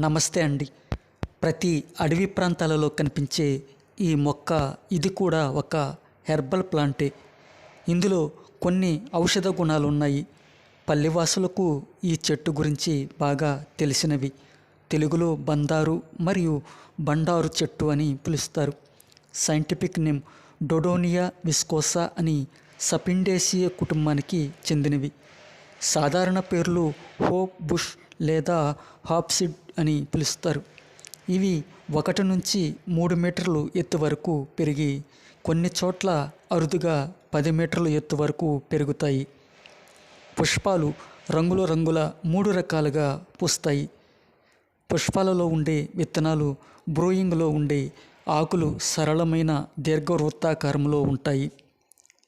నమస్తే అండి. ప్రతి అడవి ప్రాంతాలలో కనిపించే ఈ మొక్క ఇది కూడా ఒక హెర్బల్ ప్లాంటే. ఇందులో కొన్ని ఔషధ గుణాలు ఉన్నాయి. పల్లెవాసులకు ఈ చెట్టు గురించి బాగా తెలిసినవి. తెలుగులో బందారు మరియు బండారు చెట్టు అని పిలుస్తారు. సైంటిఫిక్ నేమ్ డొడోనియా విస్కోసా అని సపిండేసియ కుటుంబానికి చెందినవి. సాధారణ పేర్లు హోప్ బుష్ లేదా హాప్సిడ్ అని పిలుస్తారు. ఇవి ఒకటి నుంచి మూడు మీటర్లు ఎత్తు వరకు పెరిగి కొన్ని చోట్ల అరుదుగా పది మీటర్ల ఎత్తు వరకు పెరుగుతాయి. పుష్పాలు రంగుల రంగుల మూడు రకాలుగా పూస్తాయి. పుష్పాలలో ఉండే విత్తనాలు బ్రూయింగ్లో ఉండే ఆకులు సరళమైన దీర్ఘవృత్తాకారంలో ఉంటాయి.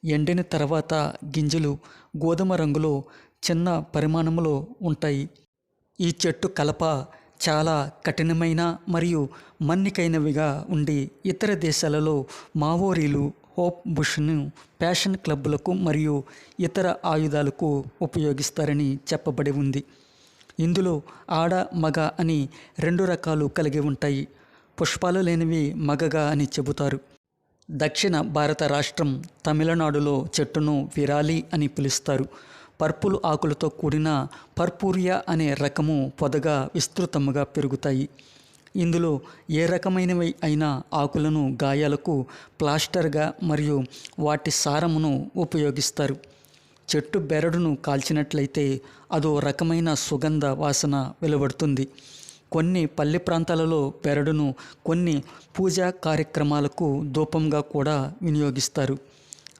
ఎండిన తర్వాత గింజలు గోధుమ రంగులో చిన్న పరిమాణంలో ఉంటాయి. ఈ చెట్టు కలప చాలా కఠినమైన మరియు మన్నికైనవిగా ఉండి ఇతర దేశాలలో మావోరీలు హోప్ బుష్ను ప్యాషన్ క్లబ్బులకు మరియు ఇతర ఆయుధాలకు ఉపయోగిస్తారని చెప్పబడి ఉంది. ఇందులో ఆడ మగ అని రెండు రకాలు కలిగి ఉంటాయి. పుష్పాలు లేనివి మగగా అని చెబుతారు. దక్షిణ భారత రాష్ట్రం తమిళనాడులో చెట్టును విరాలి అని పిలుస్తారు. పర్పుల్ ఆకులతో కూడిన పర్పూరియా అనే రకము పొదగా విస్తృతముగా పెరుగుతాయి. ఇందులో ఏ రకమైనవి అయినా ఆకులను గాయాలకు ప్లాస్టర్గా మరియు వాటి సారమును ఉపయోగిస్తారు. చెట్టు బెరడును కాల్చినట్లయితే అదో రకమైన సుగంధ వాసన వెలువడుతుంది. కొన్ని పల్లె ప్రాంతాలలో బెరడును కొన్ని పూజా కార్యక్రమాలకు ధూపంగా కూడా వినియోగిస్తారు.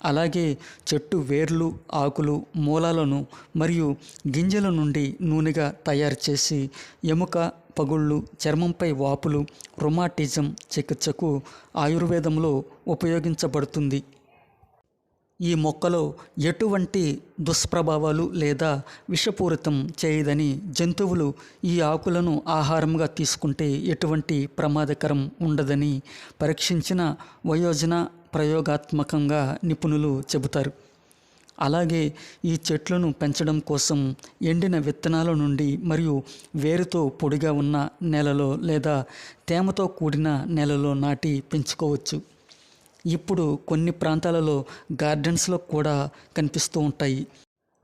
అలాగే చెట్టు వేర్లు ఆకులు మూలాలను మరియు గింజల నుండి నూనెగా తయారు చేసి ఎముక పగుళ్ళు చర్మంపై వాపులు రొమాటిజం చికిత్సకు ఆయుర్వేదంలో ఉపయోగించబడుతుంది. ఈ మొక్కలో ఎటువంటి దుష్ప్రభావాలు లేదా విషపూరితం చేయదని జంతువులు ఈ ఆకులను ఆహారంగా తీసుకుంటే ఎటువంటి ప్రమాదకరం ఉండదని పరీక్షించిన వయోజన ప్రయోగాత్మకంగా నిపుణులు చెబుతారు. అలాగే ఈ చెట్లను పెంచడం కోసం ఎండిన విత్తనాల నుండి మరియు వేరుతో పొడిగా ఉన్న నేలలో లేదా తేమతో కూడిన నేలలో నాటి పెంచుకోవచ్చు. ఇప్పుడు కొన్ని ప్రాంతాలలో గార్డెన్స్లో కూడా కనిపిస్తూ ఉంటాయి.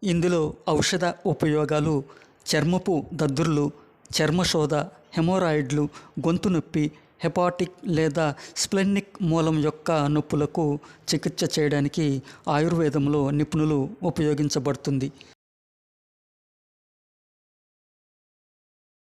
ఇందులో ఔషధ ఉపయోగాలు చర్మపు దద్దుర్లు చర్మశోధ హెమోరాయిడ్లు గొంతు నొప్పి హెపాటిక్ లేదా స్ప్లెనిక్ మూలం యొక్క నొప్పులకు చికిత్స చేయడానికి ఆయుర్వేదంలో నిపుణులు ఉపయోగించబడుతుంది.